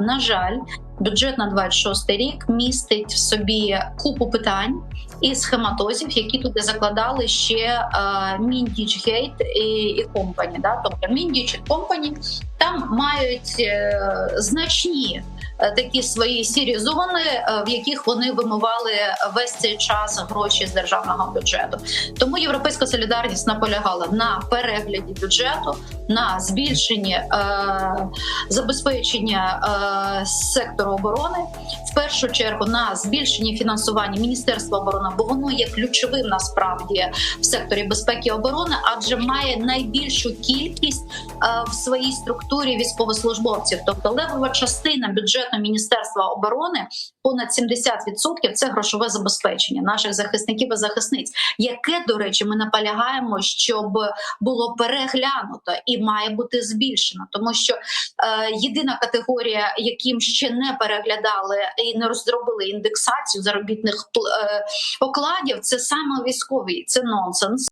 На жаль, бюджет на 26 рік містить в собі купу питань і схематозів, які туди закладали ще Міндічгейт і, і компані. Да? Тобто Міндіч і компані там мають е, значні е, такі свої сірі зони, е, в яких вони вимивали весь цей час гроші з державного бюджету. Тому європейська солідарність наполягала на перегляді бюджету, на збільшенні е, забезпечення е, сектору оборони, першу чергу на збільшенні фінансування Міністерства оборони, бо воно є ключовим насправді в секторі безпеки і оборони, адже має найбільшу кількість е, в своїй структурі військовослужбовців. Тобто левова частина бюджету Міністерства оборони понад 70% – це грошове забезпечення наших захисників і захисниць, яке до речі, ми наполягаємо, щоб було переглянуто і має бути збільшено, тому що е, єдина категорія, яким ще не переглядали і не розробили індексацію заробітних е, окладів, це саме військові. Це нонсенс.